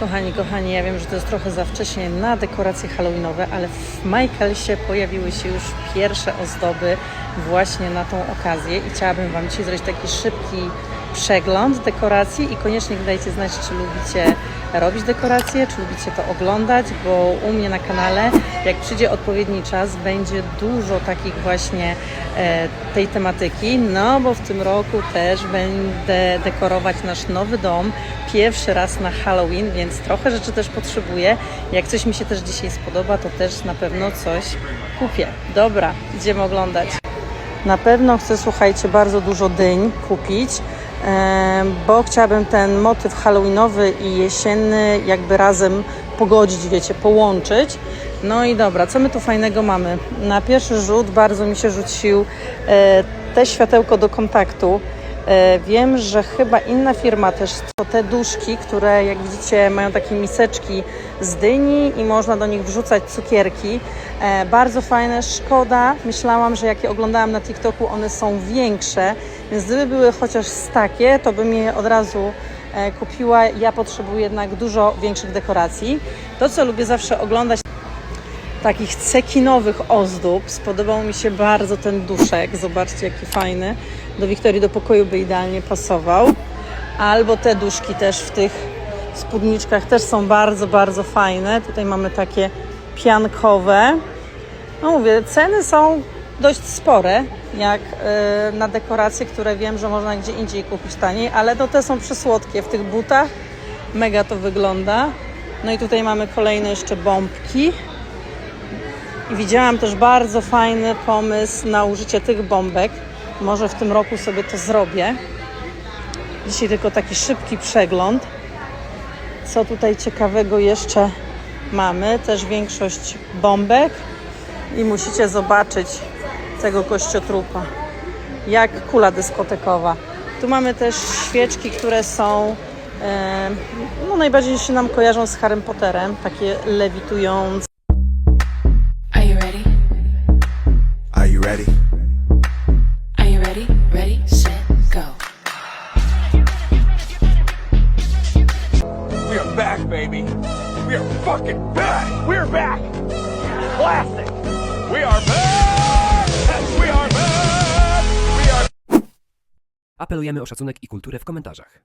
Kochani, kochani, ja wiem, że to jest trochę za wcześnie na dekoracje halloweenowe, ale w Michaelsie pojawiły się już pierwsze ozdoby właśnie na tą okazję i chciałabym Wam dzisiaj zrobić taki szybki przegląd dekoracji i koniecznie dajcie znać, czy lubicie robić dekoracje, czy lubicie to oglądać, bo u mnie na kanale, jak przyjdzie odpowiedni czas, będzie dużo takich właśnie e, tej tematyki, no bo w tym roku też będę dekorować nasz nowy dom pierwszy raz na Halloween, więc trochę rzeczy też potrzebuję. Jak coś mi się też dzisiaj spodoba, to też na pewno coś kupię. Dobra, idziemy oglądać. Na pewno chcę, słuchajcie, bardzo dużo dyń kupić, bo chciałabym ten motyw halloweenowy i jesienny jakby razem pogodzić, wiecie, połączyć. No i dobra, co my tu fajnego mamy? Na pierwszy rzut bardzo mi się rzucił e, te światełko do kontaktu. E, Wiem, że chyba inna firma też to te duszki, które jak widzicie mają takie miseczki z dyni i można do nich wrzucać cukierki. E, Bardzo fajne, szkoda. Myślałam, że jak je oglądałam na TikToku, one są większe, więc gdyby były chociaż takie, to bym je od razu e, kupiła. Ja potrzebuję jednak dużo większych dekoracji. To, co lubię zawsze oglądać, takich cekinowych ozdób. Spodobał mi się bardzo ten duszek. Zobaczcie, jaki fajny. Do Wiktorii do pokoju by idealnie pasował. Albo te duszki też w tych spódniczkach też są bardzo, bardzo fajne. Tutaj mamy takie piankowe. No mówię, ceny są dość spore, jak y, na dekoracje, które wiem, że można gdzie indziej kupić taniej, ale to te są przysłodkie w tych butach. Mega to wygląda. No i tutaj mamy kolejne jeszcze bombki. I widziałam też bardzo fajny pomysł na użycie tych bombek. Może w tym roku sobie to zrobię. Dzisiaj tylko taki szybki przegląd. Co tutaj ciekawego jeszcze mamy? Też większość bombek. I musicie zobaczyć tego kościotrupa. Jak kula dyskotekowa. Tu mamy też świeczki, które są no najbardziej się nam kojarzą z Harrym Potterem. Takie lewitujące. Ready, set, go. We are back, baby. We are fucking back. We're back. Classic. We are back. We are back. We are Apelujemy o szacunek i kulturę w komentarzach.